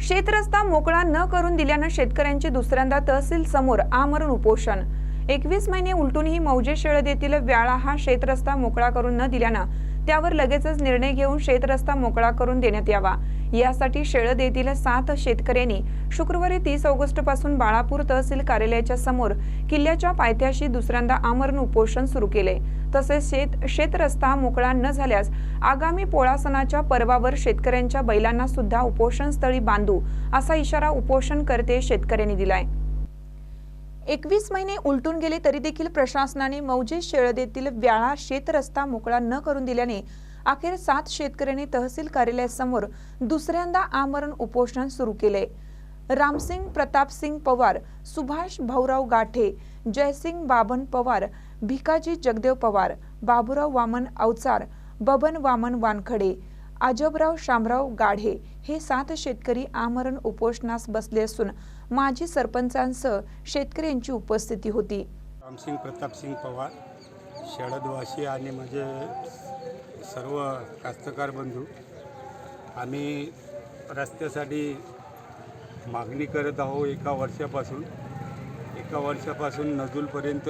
शेतरस्ता मोकळा न करून दिल्यानं शेतकऱ्यांचे दुसऱ्यांदा तहसील समोर आमरण उपोषण. एकवीस महिने उलटूनही मौजे शेळद येथील व्याळा हा शेतरस्ता मोकळा करून न दिल्यानं त्यावर लगेचच निर्णय घेऊन शेतरस्ता मोकळा करून देण्यात यावा. यासाठी शेळद येथील सात शेतकऱ्यांनी शुक्रवारी तीस ऑगस्टपासून बाळापूर तहसील कार्यालयाच्या समोर किल्ल्याच्या पायथ्याशी दुसऱ्यांदा आमरण उपोषण सुरू केले. तसेच शेत शेतरस्ता मोकळा न झाल्यास आगामी पोळा सणाच्या पर्वावर शेतकऱ्यांच्या बैलांना सुद्धा उपोषणस्थळी बांधू असा इशारा उपोषणकर्ते शेतकऱ्यांनी दिलाय. एकवीस महिने उलटून गेले तरी देखील प्रशासनाने मौजे शेळदेतील व्याळा शेतरस्ता मोकळा न करून दिल्याने अखेर सात शेतकऱ्यांनी तहसील कार्यालयासमोर दुसऱ्यांदा आमरण उपोषण सुरू केले. रामसिंग प्रतापसिंग पवार सुभाष भाऊराव गाठे जयसिंग बाबन पवार भिकाजी जगदेव पवार बाबूराव वामन अवचार बबन वामन वानखडे अजबराव शामराव गाढे हे सात शेतकरी आमरण उपोषणास बसले असून माजी सरपंचांसह शेतकऱ्यांची उपस्थिती होती. रामसिंग प्रतापसिंग पवार शरदवासी आणि माझे सर्व कास्तकार बंधू आम्ही रस्त्यासाठी मागणी करत आहो एका वर्षापासून. एका वर्षापासून नजूलपर्यंत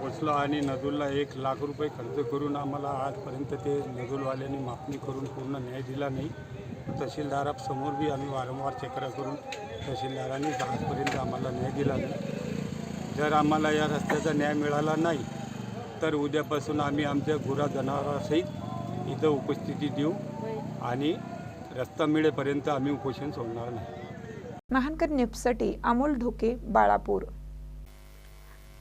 पोचलो आणि नजूलला एक लाख रुपये खर्च करून आम्हाला आजपर्यंत ते नजूलवाल्यांनी मागणी करून पूर्ण न्याय दिला नाही. तहसीलदारासमोर बी आम्ही वारंवार चक्रा करून तहसीलदारांनी आजपर्यंत आम्हाला न्याय दिला नाही. जर आम्हाला या रस्त्याचा न्याय मिळाला नाही तर उद्यापासून आम्ही आमच्या गुरा जनावरांसहित इथं उपस्थिती देऊ आणि रस्ता मिळेपर्यंत आम्ही उपोषण सोडणार नाही. महानकर न्यूजसाठी अमोल ढोके बाळापूर.